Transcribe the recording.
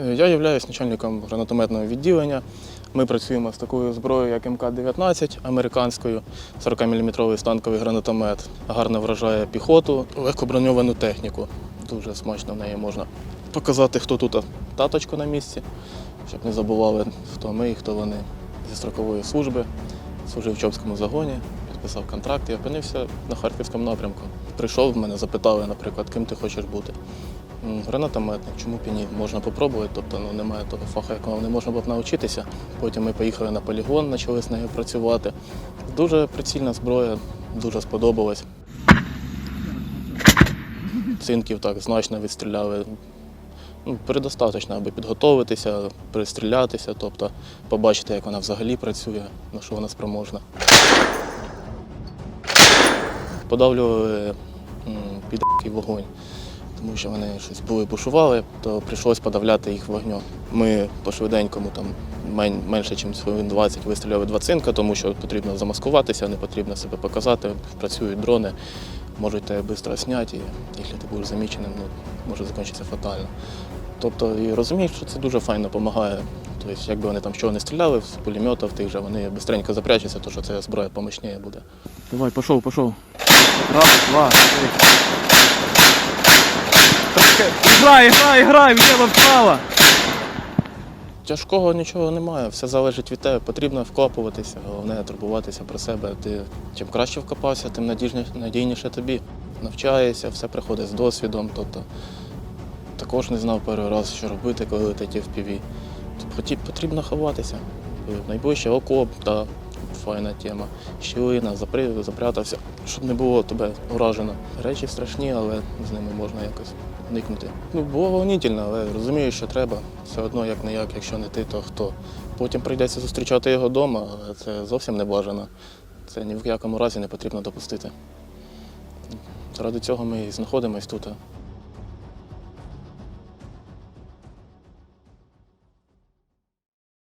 Е, Я являюсь начальником гранатометного відділення. Ми працюємо з такою зброєю, як МК-19 американською, 40-мм станковий гранатомет. Гарно вражає піхоту, легкоброньовану техніку. Дуже смачно в неї можна показати, хто тут таточко на місці, щоб не забували, хто ми і хто вони зі строкової служби. Служив в Чопському загоні, підписав контракт і опинився на Харківському напрямку. Прийшов, мене запитали, наприклад, ким ти хочеш бути. Гранатометник, чому б і ні? Можна попробувати, тобто ну, немає того фаху, якого не можна було б навчитися. Потім ми поїхали на полігон, почали з нею працювати. Дуже прицільна зброя, дуже сподобалась. Цинків так значно відстріляли. Ну, передостаточно, аби підготуватися, пристрілятися, тобто побачити, як вона взагалі працює, на що вона спроможна. Подавлювали під вогонь, тому що вони щось були бушували, то прийшлось подавляти їх вогнем. Ми по швиденькому там менше, ніж хвилин 20 вистріляли два цинка, тому що потрібно замаскуватися, не потрібно себе показати. Працюють дрони, можуть тебе швидко зняти, і якщо ти будеш заміченим, ну, може закінчитися фатально. Тобто і розумієш, що це дуже файно допомагає. Тобто, якби вони там що не стріляли з пулеметів тих же, вони швидко запрячуться, тому що ця зброя помощніше буде. Давай, пошел, пошел. Раз, два, три. Играй, играй, играй, влево, вправо. Тяжкого нічого немає, все залежить від тебе. Потрібно вкопуватися, головне турбуватися про себе. Ти чим краще вкопався, тим надіжніше, надійніше тобі. Навчаєшся, все приходить з досвідом. Тобто також не знав перший раз, що робити, коли летить в піві. Тобто потрібно ховатися. Найближче окоп та файна тема. Щілина, запрятався, щоб не було тебе уражено. Речі страшні, але з ними можна якось уникнути. Ну, було волнительно, але розумію, що треба. Все одно, як не як, якщо не ти, то хто. Потім прийдеться зустрічати його вдома, але це зовсім не бажано. Це ні в якому разі не потрібно допустити. Заради цього ми і знаходимось тут.